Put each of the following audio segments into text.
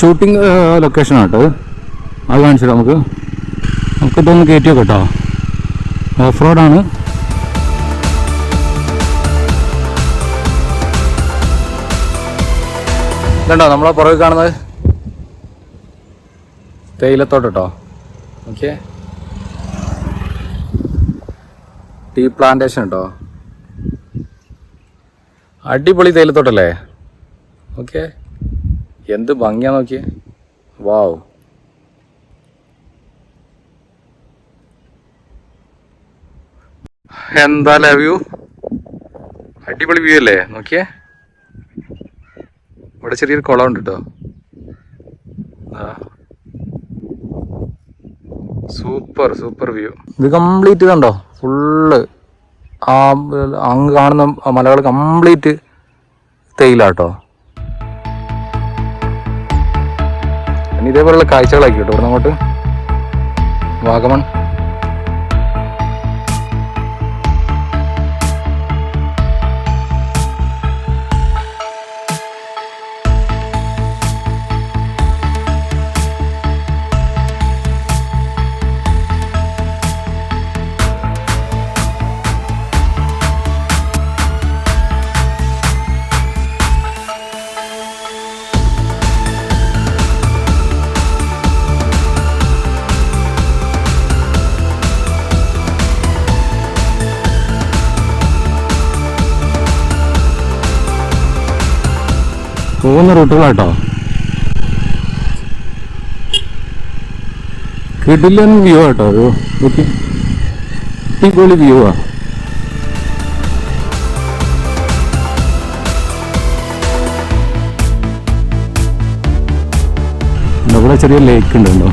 Shooting ലൊക്കേഷനാണ് കേട്ടോ അത്. കാണിച്ചു നമുക്ക് നമുക്ക്. നമുക്കിതൊന്ന് കയറ്റി കേട്ടോ ഓഫ് റോഡാണ് ഇതുണ്ടോ? നമ്മളെ പുറകെ കാണുന്നത്? തേയിലത്തോട്ട് കേട്ടോ ഓക്കെ. ടീ പ്ലാന്റേഷൻ കേട്ടോ അടിപൊളി തേയിലത്തോട്ടല്ലേ? ഓക്കെ. എന്ത് ഭംഗിയാ നോക്കിയേ? വാവ് എന്താ ലവ് വ്യൂ? അടിപൊളി വ്യൂ അല്ലേ? നോക്കിയേ. ഇവിടെ ചെറിയൊരു കുളം ഉണ്ട് കേട്ടോ സൂപ്പർ സൂപ്പർ വ്യൂ. ഇത് കംപ്ലീറ്റ് കണ്ടോ? ഫുള്ള് ആ അങ്ങ് കാണുന്ന മലകൾ കംപ്ലീറ്റ് തേയിലാട്ടോ ഇനി ഇതേപോലുള്ള കാഴ്ചകളാക്കി കേട്ടോ ഇവിടെ അങ്ങോട്ട് വാഗമൺ. പോകുന്ന റൂട്ടുകളാട്ടോ. കിടിലൻ വ്യൂ ആട്ടോ അടിപൊളി വ്യൂ ആ. ഇവിടെ ചെറിയ ലേക്ക് ഉണ്ടല്ലോ.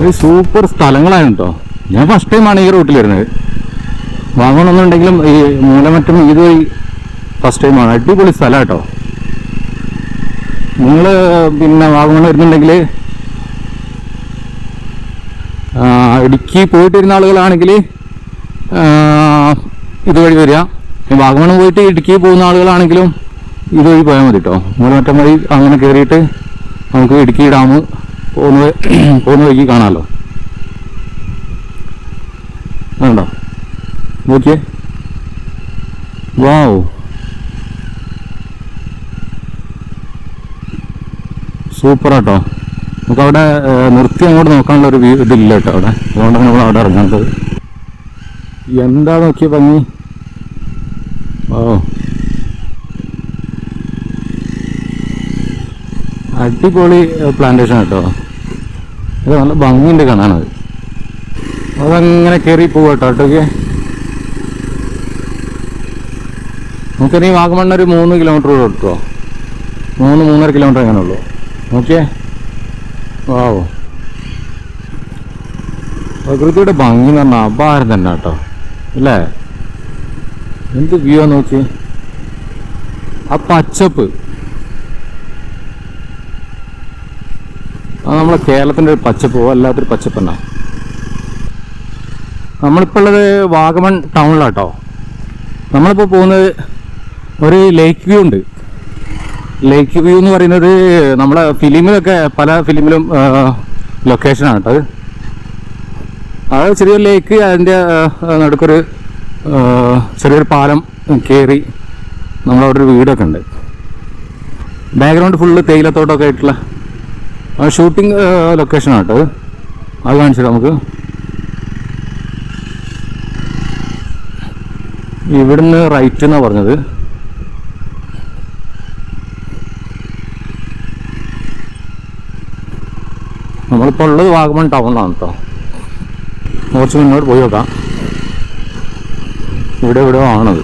ഒരു സൂപ്പർ സ്ഥലങ്ങളാണ് കേട്ടോ ഞാൻ ഫസ്റ്റ് ടൈമാണ് ഈ റൂട്ടിൽ വരുന്നത്. വാങ്ങണമെന്നുണ്ടെങ്കിലും ഈ മൂലമറ്റം ഇതുവഴി ഫസ്റ്റ് ടൈമാണ് അടിപൊളി സ്ഥലം കേട്ടോ നിങ്ങൾ പിന്നെ വാഗമൺ വരുന്നുണ്ടെങ്കിൽ ഇടുക്കി പോയിട്ടിരുന്ന ആളുകളാണെങ്കിൽ ഇതുവഴി വരിക. വാഗമൺ പോയിട്ട് ഇടുക്കി പോകുന്ന ആളുകളാണെങ്കിലും ഇതുവഴി പോയാൽ മതി കേട്ടോ മൂലമറ്റം വഴി അങ്ങനെ കയറിയിട്ട് നമുക്ക് ഇടുക്കി ഡാം പോകുന്ന വഴി- പോകുന്ന വഴിക്ക് കാണാമല്ലോ അതുണ്ടോ നോക്കിയേ. വാവ്. സൂപ്പർ കേട്ടോ നമുക്ക് അവിടെ നിർത്തി അങ്ങോട്ട് നോക്കാനുള്ള ഒരു വ്യൂ ഇതില്ല കേട്ടോ അവിടെ. അതുകൊണ്ടാണ് നമ്മൾ അവിടെ ഇറങ്ങുന്നത് എന്താ നോക്കിയ ഭംഗി? ഓ. അടിപൊളി പ്ലാന്റേഷൻ കേട്ടോ. ഇത് നല്ല ഭംഗിയുണ്ട് കാണാനത്. അതങ്ങനെ കയറി പോവാട്ടോ കേട്ടോക്കെ നമുക്കിനി വാഗമണ്ണ ഒരു മൂന്ന് കിലോമീറ്റർ കിട്ടുമോ മൂന്ന് മൂന്നര കിലോമീറ്റർ അങ്ങനെ ഉള്ളൂ. ഓക്കെ വാവോ. പ്രകൃതിയുടെ ഭംഗി എന്ന് പറഞ്ഞാൽ അപാരം തന്നെ കേട്ടോ. അല്ലേ? എന്ത് വ്യൂ നോക്കി ആ പച്ചപ്പ് അത് നമ്മളെ കേരളത്തിന്റെ ഒരു പച്ചപ്പ് വല്ലാത്തൊരു പച്ചപ്പ് തന്നെ നമ്മളിപ്പോൾ ഉള്ളത് വാഗമൺ ടൗണിലാട്ടോ. നമ്മളിപ്പോൾ പോകുന്നത് ഒരു ലേക്ക് വ്യൂ ഉണ്ട്. ലേക്ക് വ്യൂ എന്ന് പറയുന്നത് നമ്മളെ ഫിലിമിലൊക്കെ പല ഫിലിമിലും ലൊക്കേഷനാണ് കേട്ടോ അത്. ചെറിയൊരു ലേക്ക് അതിന്റെ നടുക്കൊരു ചെറിയൊരു പാലം കയറി നമ്മളവിടെ ഒരു വീടൊക്കെ ഉണ്ട്. ബാക്ക്ഗ്രൗണ്ട് ഫുള്ള് തേയിലത്തോട്ടമൊക്കെ ആയിട്ടുള്ള ഷൂട്ടിംഗ് ലൊക്കേഷൻ കേട്ടോ. അത്. അത് കാണിച്ചു നമുക്ക്. ഇവിടുന്ന് റൈറ്റ് എന്നാ പറഞ്ഞത്. നമ്മളിപ്പോൾ ഉള്ളത് വാഗമൺ ടൗണിലാണ് കേട്ടോ. കുറച്ച് മുന്നോട്ട് പോയി നോക്കാം. ഇവിടെ ഇവിടെ ആണത്.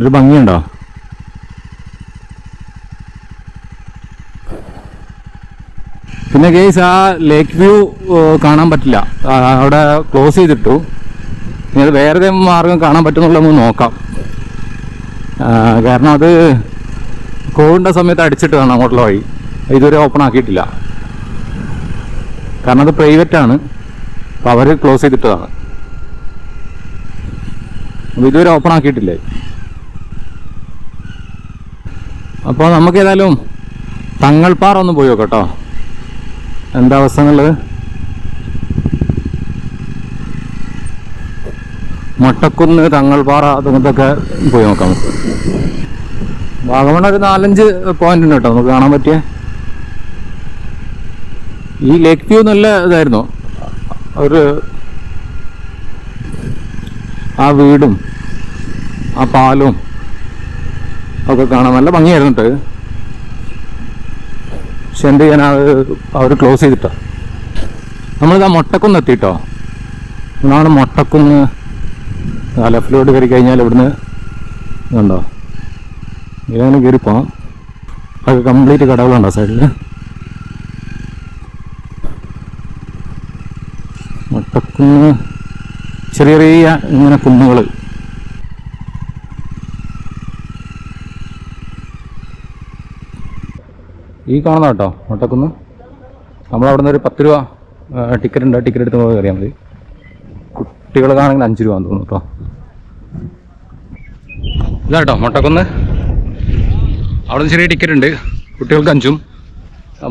ഒരു ഭംഗിയുണ്ടോ? പിന്നെ കേസ് ആ ലേക്ക് വ്യൂ കാണാൻ പറ്റില്ല. അവിടെ ക്ലോസ് ചെയ്തിട്ടു. ഇനി അത് വേറെ ഏതെങ്കിലും മാർഗം കാണാൻ പറ്റുന്നുള്ള നമുക്ക് നോക്കാം കാരണം അത് കോവിഡിന്റെ സമയത്ത് അടിച്ചിട്ട് വേണം അങ്ങോട്ടുള്ള വഴി. ഇതുവരെ ഓപ്പൺ ആക്കിയിട്ടില്ല. കാരണം അത് പ്രൈവറ്റ് ആണ്. അപ്പോൾ അവർ ക്ലോസ് ചെയ്തിട്ടതാണ്. ഇതുവരെ ഓപ്പൺ ആക്കിയിട്ടില്ലേ. അപ്പോൾ നമുക്ക് ഏതായാലും തങ്ങൾപ്പാറ ഒന്ന് പോയി നോക്കട്ടോ കേട്ടോ. എന്താ അവസ്ഥ എന്നുള്ളത്? മൊട്ടക്കുന്ന് തങ്ങൾപാറ അതുകൊണ്ടൊക്കെ പോയി നോക്കാം. വാഗമണ് ഒരു നാലഞ്ച് പോയിന്റ് ഉണ്ട് കേട്ടോ നമുക്ക് കാണാൻ പറ്റിയ. ഈ ലേക്ക് വ്യൂ നല്ല ഇതായിരുന്നു. ഒരു ആ വീടും ആ പാലും ഒക്കെ കാണാൻ നല്ല ഭംഗിയായിരുന്നു കേട്ടോ. പക്ഷെ എന്ത് ചെയ്യാൻ അവർ ക്ലോസ് ചെയ്തിട്ടോ. നമ്മളിതാ മൊട്ടക്കുന്ന് എത്തിയിട്ടോ ഇതാണ് മൊട്ടക്കുന്ന് ലെഫ്റ്റിലോട്ട് കയറി കഴിഞ്ഞാൽ ഇവിടുന്ന് ഇതുണ്ടോ ഇങ്ങനെ കയറിപ്പോ അത് അതൊക്കെ കംപ്ലീറ്റ് കടകളുണ്ടോ സൈഡിൽ മൊട്ടക്കുന്ന് ചെറിയ ചെറിയ ഇങ്ങനെ കുന്നുകൾ ഈ കാണുന്ന കേട്ടോ നമ്മൾ നമ്മളവിടെ നിന്ന് ഒരു പത്ത് രൂപ ടിക്കറ്റ് ഉണ്ട്. ടിക്കറ്റ് എടുത്ത് പോയി കയറിയാൽ മതി. കുട്ടികൾക്കാണെങ്കിൽ അഞ്ച് രൂപ തോന്നുന്നു കേട്ടോ. ഇതാ കേട്ടോ മൊട്ടക്കുന്ന് അവിടെ നിന്ന് ചെറിയ ടിക്കറ്റ് ഉണ്ട്. കുട്ടികൾക്ക് അഞ്ചും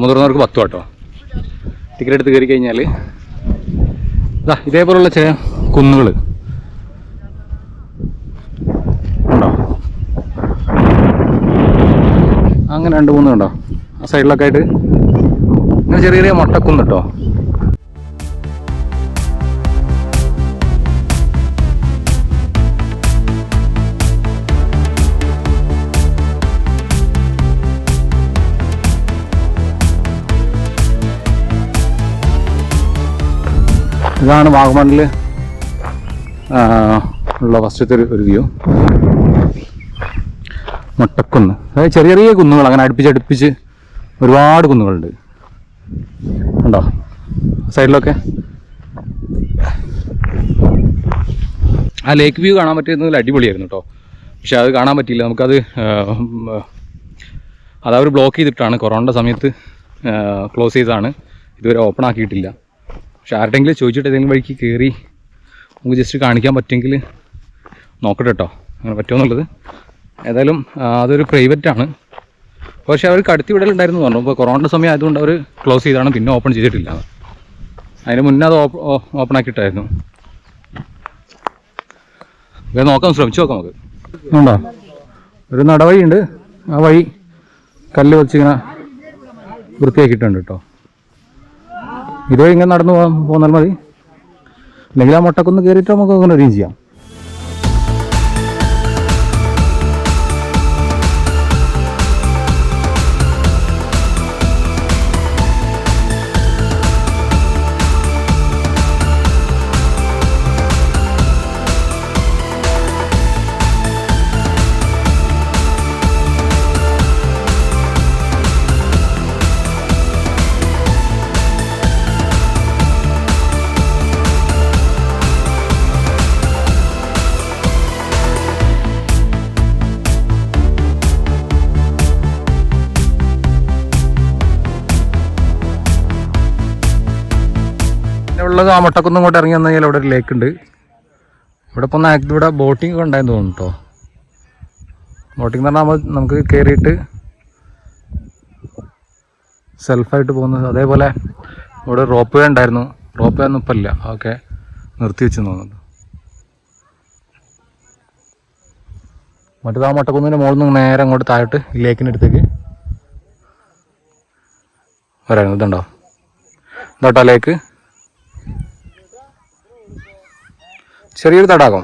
മുതിർന്നവർക്ക് പത്തും കേട്ടോ ടിക്കറ്റ് എടുത്ത് കയറി കഴിഞ്ഞാൽ ഇതാ ഇതേപോലുള്ള ചില കുന്നുകൾ ഉണ്ടോ? അങ്ങനെ രണ്ട് മൂന്ന് കണ്ടോ സൈഡിലൊക്കെ ആയിട്ട്. ഇങ്ങനെ ചെറിയ ചെറിയ മൊട്ടക്കുന്ന് കേട്ടോ ഇതാണ് വാഗമണിൽ ഉള്ള ഫസ്റ്റത്തെ ഒരു വ്യൂ. മുട്ടക്കുന്ന്. അതായത് ചെറിയ ചെറിയ കുന്നുകൾ അങ്ങനെ അടുപ്പിച്ച് അടുപ്പിച്ച് ഒരുപാട് കുന്നുകളുണ്ട്. ഉണ്ടോ സൈഡിലൊക്കെ. ആ ലേക്ക് വ്യൂ കാണാൻ പറ്റിയിരുന്നതിൽ അടിപൊളിയായിരുന്നു കേട്ടോ പക്ഷെ അത് കാണാൻ പറ്റിയില്ല. നമുക്കത് ആ, ഉം, അത് അവർ ബ്ലോക്ക് ചെയ്തിട്ടാണ്. കൊറോണ സമയത്ത് ക്ലോസ് ചെയ്തതാണ്. ഇതുവരെ ഓപ്പൺ ആക്കിയിട്ടില്ല. പക്ഷെ ആരുടെങ്കിലും ചോദിച്ചിട്ട് ഏതെങ്കിലും വഴിക്ക് കയറി നമുക്ക് ജസ്റ്റ് കാണിക്കാൻ പറ്റുമെങ്കിൽ നോക്കട്ടെ കേട്ടോ അങ്ങനെ പറ്റുമോ എന്നുള്ളത്? ഏതായാലും അതൊരു പ്രൈവറ്റാണ്. പക്ഷേ അവർ കടത്തി വിടലുണ്ടായിരുന്നു പറഞ്ഞു. ഇപ്പോൾ കൊറോണയുടെ സമയം ആയതുകൊണ്ട് അവർ ക്ലോസ് ചെയ്താണ് പിന്നെ ഓപ്പൺ ചെയ്തിട്ടില്ല. അതിന് മുന്നേ അത് ഓപ്പൺ ആക്കിയിട്ടായിരുന്നു. ഇത് നോക്കാം ശ്രമിച്ചു നോക്കാം നമുക്ക്. ഉണ്ടോ? ഒരു നടവഴിയുണ്ട്. ആ വഴി കല്ല് വെച്ചിങ്ങനെ വൃത്തിയാക്കിയിട്ടുണ്ട് കേട്ടോ. ഇതുവഴി ഇങ്ങനെ നടന്നു പോകാൻ പോന്നാൽ മതി. അല്ലെങ്കിൽ ആ മുട്ടക്കൊന്ന് കയറിയിട്ട് നമുക്ക് അങ്ങനെ അറേഞ്ച് ചെയ്യാം. ഉള്ളത് ആ മട്ടക്കുന്ന് ഇങ്ങോട്ട് ഇറങ്ങി വന്നു കഴിഞ്ഞാൽ അവിടെ ഒരു ലേക്ക് ഉണ്ട്. ഇവിടെ ഇപ്പോൾ ഒന്ന് ഇവിടെ ബോട്ടിംഗ് ഒക്കെ ഉണ്ടായെന്ന് തോന്നുന്നു കേട്ടോ ബോട്ടിംഗ് എന്ന് പറഞ്ഞാൽ നമുക്ക് കയറിയിട്ട് സെൽഫായിട്ട് പോകുന്നത്. അതേപോലെ ഇവിടെ റോപ്പ് വേ ഉണ്ടായിരുന്നു. റോപ്പ് വേ ഒന്നും ഇപ്പം ഇല്ല. അതൊക്കെ നിർത്തി വെച്ച് തോന്നുന്നത് മറ്റേത് ആ മുട്ടക്കുന്നിന്റെ മുകളിൽ നിന്ന് നേരെ അങ്ങോട്ട് താഴോട്ട് ലേക്കിന്റെ അടുത്തേക്ക് വരാൻ ഇതുണ്ടോ? ഇതോട്ടോ ലേക്ക് ചെറിയൊരു തടാകം.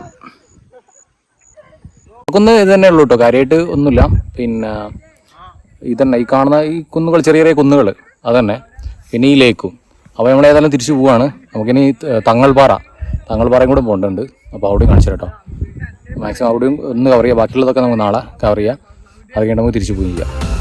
കുന്ന് ഇത് തന്നെ ഉള്ളൂ കേട്ടോ കാര്യമായിട്ട് ഒന്നുമില്ല. പിന്നെ ഇതന്നെ ഈ കാണുന്ന ഈ കുന്നുകൾ ചെറിയ ചെറിയ കുന്നുകൾ അതന്നെ. പിന്നെ ഈ ലേക്കും. അപ്പോൾ നമ്മൾ ഏതായാലും തിരിച്ചു പോവാണ്. നമുക്കിനി തങ്ങൾപാറ തങ്ങൾപാറയും കൂടെ പോകേണ്ടതുണ്ട്. അപ്പോൾ അവിടെയും കാണിച്ചു കേട്ടോ. മാക്സിമം അവിടെയും ഒന്ന് കവർ ചെയ്യുക ബാക്കിയുള്ളതൊക്കെ നമുക്ക് നാളെ കവർ ചെയ്യാം. അത് കഴിഞ്ഞ് നമുക്ക് തിരിച്ചു പോവുകയും ചെയ്യാം.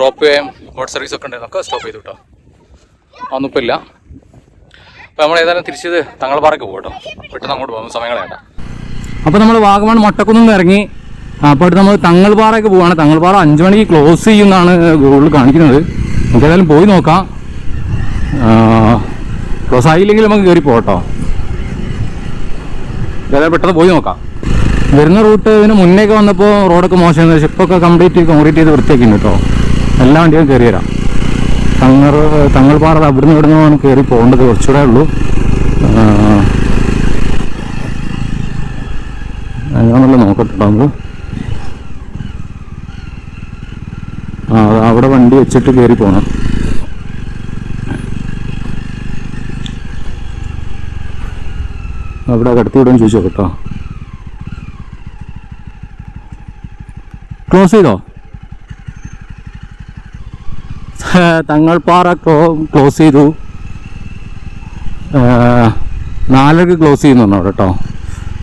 റോപ്പ് വേയും ബോട്ട് സർവീസ് ഒക്കെ ഉണ്ടായിരുന്നു ഒക്കെ സ്റ്റോപ്പ് ചെയ്തു കേട്ടോ ഒന്നും ഇപ്പം ഇല്ല അപ്പോൾ നമ്മൾ ഏതായാലും തിരിച്ചത് തങ്ങൾപ്പാറയ്ക്ക് പോകും കേട്ടോ പെട്ടെന്ന് അങ്ങോട്ട് പോകും സമയം വേണ്ട അപ്പോൾ നമ്മൾ വാഗമൺ മൊട്ടക്കുന്നിൽ ഇറങ്ങി അപ്പോൾ നമ്മൾ പോവുകയാണ്. പോവാണ് പാറ അഞ്ച് മണിക്ക് ക്ലോസ് ചെയ്യുമെന്നാണ് ഗൂഗിളിൽ കാണിക്കുന്നത്. നമുക്ക് ഏതായാലും പോയി നോക്കാം. ക്ലോസ് ആയില്ലെങ്കിൽ നമുക്ക് കയറി പോകട്ടോ. ഏതായാലും പെട്ടെന്ന് പോയി നോക്കാം. വരുന്ന റൂട്ട് ഇതിന് മുന്നേക്ക് വന്നപ്പോൾ റോഡൊക്കെ മോശമായിരുന്നു പക്ഷേ ഇപ്പോൾ കംപ്ലീറ്റ് കോൺക്രീറ്റ് ചെയ്ത് വൃത്തിയാക്കിയിട്ടുണ്ട് കേട്ടോ എല്ലാ വണ്ടിയും കയറി വരാം. തങ്ങർ തങ്ങൾപ്പാറ അവിടുന്ന് ഇവിടുന്ന് കയറി പോകേണ്ടത് കുറച്ചുകൂടെ ഉള്ളൂ. അങ്ങനെയുള്ള നോക്കട്ടെ കേട്ടോ നമുക്ക്. ആ അവിടെ വണ്ടി വെച്ചിട്ട് കയറി പോകണം അവിടെ കടത്തി വിടാൻ ചോദിച്ചോ കേട്ടോ ക്ലോസ് ചെയ്തോ? തങ്ങൾപ്പാറ ക്ലോസ് ചെയ്തു. നാലരക്ക് ക്ലോസ് ചെയ്യുന്നുണ്ടോ കേട്ടോ.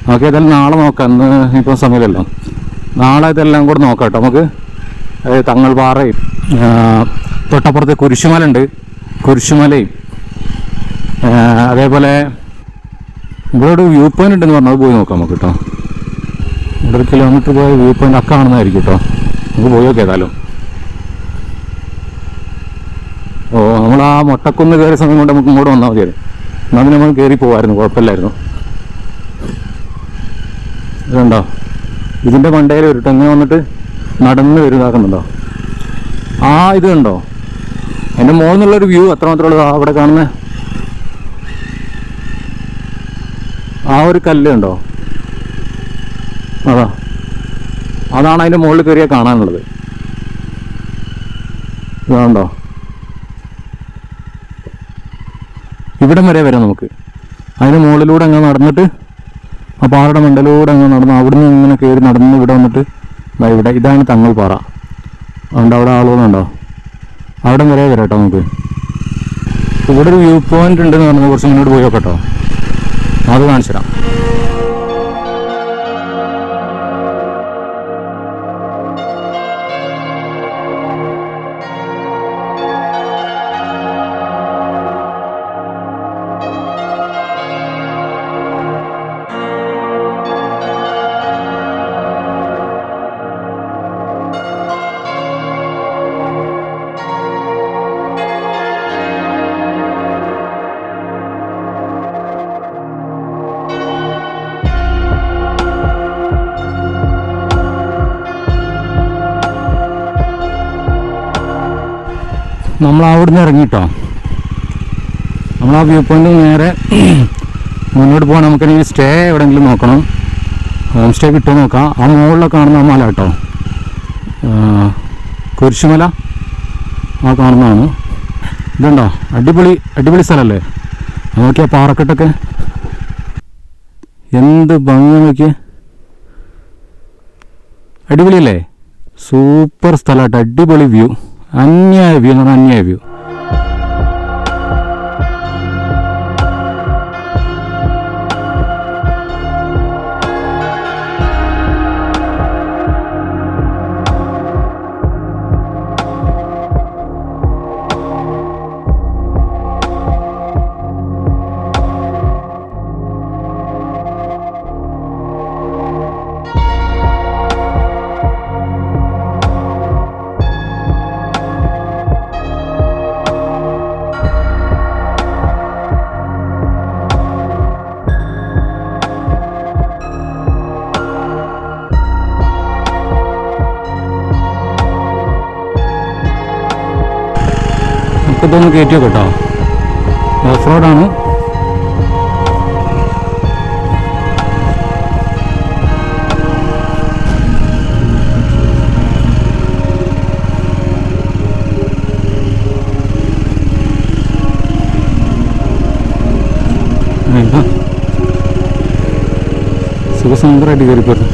നമുക്ക് ഏതായാലും നാളെ നോക്കാം. ഇന്ന് ഇപ്പോൾ സമയമില്ലല്ലോ. നാളെ ഇതെല്ലാം കൂടെ നോക്കാം കേട്ടോ നമുക്ക്. അതായത് തങ്ങൾ പാറയും തൊട്ടപ്പുറത്ത് കുരിശുമല ഉണ്ട് കുരിശുമലയും അതേപോലെ ഇവിടെ ഒരു വ്യൂ പോയിന്റ് ഉണ്ടെന്ന് പറഞ്ഞാൽ പോയി നോക്കാം നമുക്ക് കേട്ടോ. ഇവിടെ ഒരു കിലോമീറ്റർ പോയ വ്യൂ പോയിന്റ് ഒക്കെ കാണുന്നതായിരിക്കും കേട്ടോ നമുക്ക് പോയി കേതാലോ ഓ നമ്മൾ ആ മൊട്ടക്കുന്ന് കയറിയ സമയം കൊണ്ട് നമുക്ക് ഇങ്ങോട്ട് വന്നാൽ മതി എന്നാൽ നമ്മൾ കയറി പോകാമായിരുന്നു കുഴപ്പമില്ലായിരുന്നു. ഇതുണ്ടോ? ഇതിന്റെ മണ്ടയിൽ ഒരു ഇങ്ങനെ വന്നിട്ട് നടന്ന് വരുന്നതാക്കുന്നുണ്ടോ ആ ഇത് കണ്ടോ? എന്റെ മുകളിൽ നിന്നുള്ളൊരു വ്യൂ എത്ര മാത്രമുള്ളത് അവിടെ കാണുന്ന ആ ഒരു കല്ല് ഉണ്ടോ അതാ. അതാണ് അതിന്റെ മുകളിൽ കയറിയാൽ കാണാനുള്ളത്. ഇതാണ്ടോ? ഇവിടം വരെ വരാം നമുക്ക്. അതിന് മുകളിലൂടെ അങ്ങ് നടന്നിട്ട് ആ പാറയുടെ മണ്ടലൂടെ അങ്ങ് നടന്ന് അവിടുന്ന് ഇങ്ങനെ കയറി നടന്ന് ഇവിടെ വന്നിട്ട് ഇതാ ഇവിടെ. ഇതാണ് തങ്ങൾ പാറ. അതുകൊണ്ട് അവിടെ ആളുകളുണ്ടോ അവിടെ വരെ വരാം കേട്ടോ നമുക്ക്. ഇവിടെ ഒരു വ്യൂ പോയിന്റ് ഉണ്ടെന്ന് പറഞ്ഞാൽ കുറച്ച് മുന്നോട്ട് പോയി നോക്കട്ടോ അത് കാണിച്ചു തരാം. നമ്മൾ അവിടുന്ന് ഇറങ്ങിട്ടോ. നമ്മൾ ആ വ്യൂ പോയിന്റ് നേരെ മുന്നോട്ട് പോകാൻ നമുക്കിനി സ്റ്റേ എവിടെയെങ്കിലും നോക്കണം. ഹോം സ്റ്റേ കിട്ടുമോ നോക്കാം. ആ മുകളിലൊക്കെ കാണുന്ന മല കേട്ടോ. കുരിശുമല ആ കാണുന്നതാണ്. ഇതുണ്ടോ? അടിപൊളി അടിപൊളി സ്ഥലമല്ലേ? നോക്കിയാ പാറക്കെട്ടൊക്കെ. എന്ത് ഭംഗി നോക്കിയേ. അടിപൊളിയല്ലേ? സൂപ്പർ സ്ഥലമായിട്ട് അടിപൊളി വ്യൂ അന്യായ വ്യൂ എന്ന് പറഞ്ഞാൽ അന്യായ വ്യൂ നമുക്ക് ഇതൊന്ന് കയറ്റിയോ കേട്ടോ ഓഫ് റോഡാണ് സുഖസുന്ദരമായിട്ട് കയറിപ്പോരുന്നു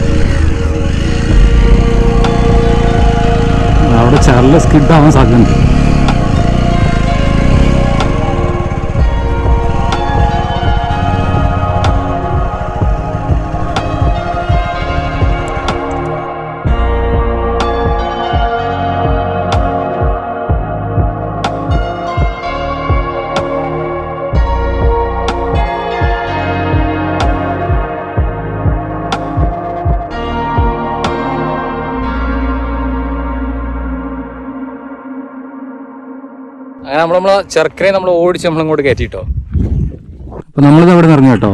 അവിടെ ചരല സ്കിഡ് ആവാൻ സാധ്യതയുണ്ട്. അങ്ങനെ നമ്മൾ നമ്മളെ ചെറുക്കനെ നമ്മൾ ഓടിച്ച് നമ്മളിങ്ങോട്ട് കയറ്റിട്ടോ. അപ്പൊ നമ്മളിത് അവിടെ നിന്ന് ഇറങ്ങി കേട്ടോ?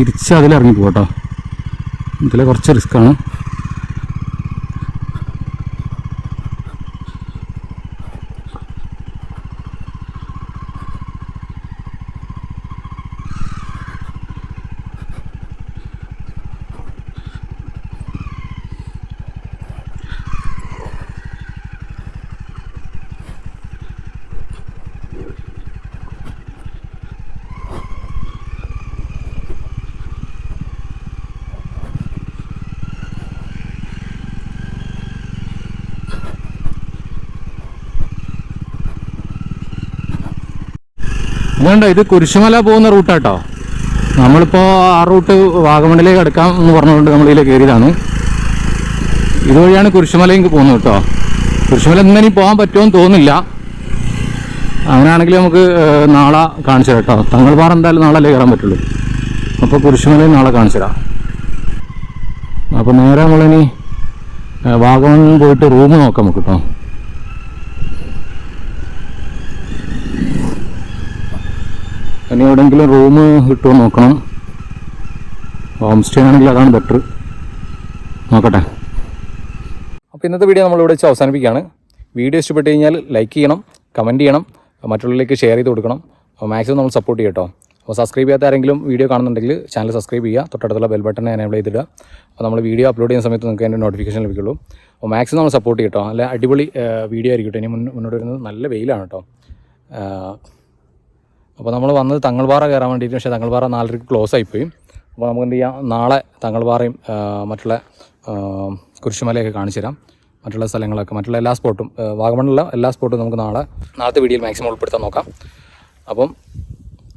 തിരിച്ച് അതിലിറങ്ങി പോകട്ടോ. ഇതിൽ കുറച്ച് റിസ്ക്കാണ് ഇതുണ്ട് ഇത് കുരിശുമല പോകുന്ന റൂട്ടാട്ടോ നമ്മളിപ്പോൾ ആ റൂട്ട് വാഗമണിലേക്ക് എടുക്കാം എന്ന് പറഞ്ഞുകൊണ്ട് നമ്മൾ ഇതിലേക്ക് കയറിയതാണ്. ഇതുവഴിയാണ് കുരിശുമലയിലേക്ക് പോകുന്നത് കേട്ടോ. കുരിശുമല ഇന്നലെ പോകാൻ പറ്റുമെന്ന് തോന്നില്ല അങ്ങനെയാണെങ്കിൽ നമുക്ക് നാളെ കാണിച്ചു കേട്ടോ. തങ്ങൾപാറ എന്തായാലും നാളെ അല്ലേ കയറാൻ പറ്റുള്ളൂ. അപ്പോൾ കുരിശുമലയും നാളെ കാണിച്ചു തരാം. അപ്പോൾ നേരെ നമ്മളിനി വാഗമൺ പോയിട്ട് റൂം നോക്കാം നമുക്ക് കേട്ടോ. ഇനി എവിടെയെങ്കിലും റൂം കിട്ടുമോ നോക്കണം. ഹോം സ്റ്റേ ആണെങ്കിൽ അതാണ് ബെറ്റർ നോക്കട്ടെ. അപ്പോൾ ഇന്നത്തെ വീഡിയോ നമ്മളിവിടെ വെച്ച് അവസാനിപ്പിക്കുകയാണ്. വീഡിയോ ഇഷ്ടപ്പെട്ട് കഴിഞ്ഞാൽ ലൈക്ക് ചെയ്യണം കമന്റ് ചെയ്യണം മറ്റുള്ളവരിലേക്ക് ഷെയർ ചെയ്ത് കൊടുക്കണം. മാക്സിമം നമ്മൾ സപ്പോർട്ട് ചെയ്യട്ടോ അപ്പോൾ സബ്സ്ക്രൈബ് ചെയ്യാത്ത ആരെങ്കിലും വീഡിയോ കാണുന്നുണ്ടെങ്കിൽ ചാനൽ സബ്സ്ക്രൈബ് ചെയ്യുക. തൊട്ടടുത്തുള്ള ബെൽ ബട്ടൺ എനേബിൾ ചെയ്തിടുക. അപ്പോൾ നമ്മൾ വീഡിയോ അപ്ലോഡ് ചെയ്യുന്ന സമയത്ത് നിങ്ങൾക്ക് അതിന്റെ നോട്ടിഫിക്കേഷൻ ലഭിക്കുള്ളൂ. അപ്പോൾ മാക്സിമം നമ്മൾ സപ്പോർട്ട് ചെയ്യട്ടോ നല്ല അടിപൊളി വീഡിയോ ആയിരിക്കും ഇനി മുന്നോട്ട് വരുന്നത് നല്ല വെയിലാണ് കേട്ടോ അപ്പോൾ നമ്മൾ വന്നത് തങ്ങൾപാറ കയറാൻ വേണ്ടിയിട്ട് പക്ഷേ തങ്ങൾപാറ നാലരക്ക് ക്ലോസ് ആയിപ്പോയി. അപ്പോൾ നമുക്ക് എന്ത് ചെയ്യാം? നാളെ തങ്ങൾപാറയും മറ്റുള്ള കുരിശുമലയൊക്കെ കാണിച്ചു തരാം. മറ്റുള്ള സ്ഥലങ്ങളൊക്കെ മറ്റുള്ള എല്ലാ സ്പോട്ടും വാഗമണ്ണുള്ള എല്ലാ സ്പോട്ടും നമുക്ക് നാളെ നാളത്തെ വീഡിയോയിൽ മാക്സിമം ഉൾപ്പെടുത്താൻ നോക്കാം. അപ്പം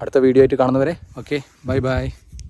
അടുത്ത വീഡിയോ ആയിട്ട് കാണുന്നവരെ ഓക്കെ ബൈ ബൈ